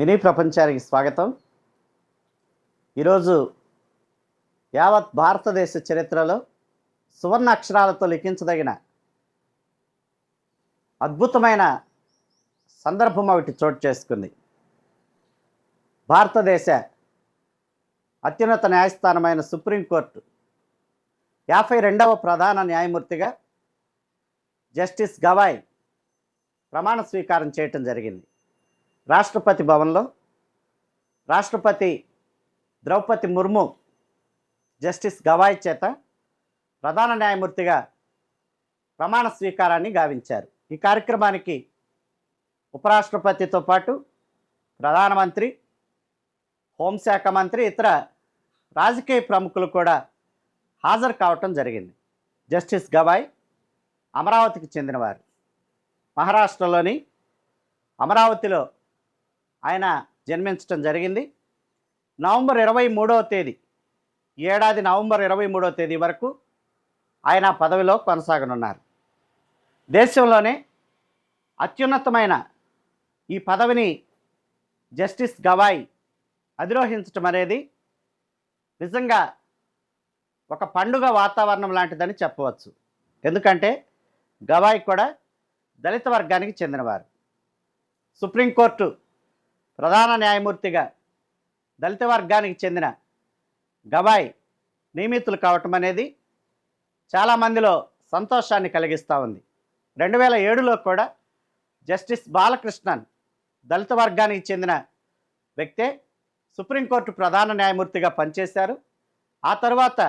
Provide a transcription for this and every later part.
Mini ప్రపంచానికి స్వాగతం. ఈరోజు యావత్ భారతదేశ చరిత్రలో సువర్ణ అక్షరాలతో లిఖించదగిన అద్భుతమైన సందర్భం ఒకటి చోటు చేసుకుంది. భారతదేశ అత్యున్నత న్యాయస్థానమైన సుప్రీంకోర్టు యాభై రెండవ ప్రధాన న్యాయమూర్తిగా జస్టిస్ గవాయ్ ప్రమాణ స్వీకారం చేయటం జరిగింది. రాష్ట్రపతి భవన్లో రాష్ట్రపతి ద్రౌపది ముర్ము జస్టిస్ గవాయ్ చేత ప్రధాన న్యాయమూర్తిగా ప్రమాణ స్వీకారాన్ని గావించారు. ఈ కార్యక్రమానికి ఉపరాష్ట్రపతితో పాటు ప్రధానమంత్రి హోంశాఖ మంత్రి ఇతర రాజకీయ ప్రముఖులు కూడా హాజరు కావటం జరిగింది. జస్టిస్ గవాయ్ అమరావతికి చెందినవారు. మహారాష్ట్రలోని అమరావతిలో ఆయన జన్మించడం జరిగింది. నవంబర్ ఇరవై మూడవ తేదీ ఏడాది నవంబర్ ఇరవై మూడవ తేదీ వరకు ఆయన పదవిలో కొనసాగనున్నారు. దేశంలోనే అత్యున్నతమైన ఈ పదవిని జస్టిస్ గవాయ్ అధిరోహించటం అనేది నిజంగా ఒక పండుగ వాతావరణం లాంటిదని చెప్పవచ్చు. ఎందుకంటే గవాయ్ కూడా దళిత వర్గానికి చెందినవారు. సుప్రీంకోర్టు ప్రధాన న్యాయమూర్తిగా దళిత వర్గానికి చెందిన గవాయ్ నియమితులు కావటం అనేది చాలామందిలో సంతోషాన్ని కలిగిస్తూ ఉంది. రెండు వేల ఏడులో కూడా జస్టిస్ బాలకృష్ణన్ దళిత వర్గానికి చెందిన వ్యక్తే సుప్రీంకోర్టు ప్రధాన న్యాయమూర్తిగా పనిచేశారు. ఆ తర్వాత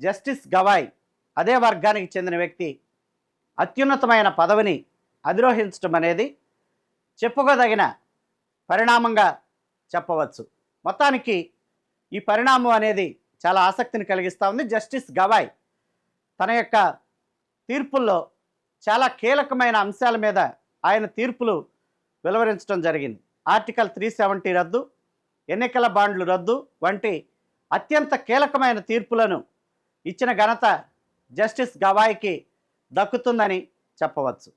జస్టిస్ గవాయ్ అదే వర్గానికి చెందిన వ్యక్తి అత్యున్నతమైన పదవిని అధిరోహించడం అనేది చెప్పుకోదగిన పరిణామంగా చెప్పవచ్చు. మొత్తానికి ఈ పరిణామం అనేది చాలా ఆసక్తిని కలిగిస్తూ ఉంది. జస్టిస్ గవాయ్ తన యొక్క తీర్పుల్లో చాలా కీలకమైన అంశాల మీద ఆయన తీర్పులు వెలువరించడం జరిగింది. ఆర్టికల్ త్రీ సెవెంటీ రద్దు ఎన్నికల బాండ్లు రద్దు వంటి అత్యంత కీలకమైన తీర్పులను ఇచ్చిన ఘనత జస్టిస్ గవాయికి దక్కుతుందని చెప్పవచ్చు.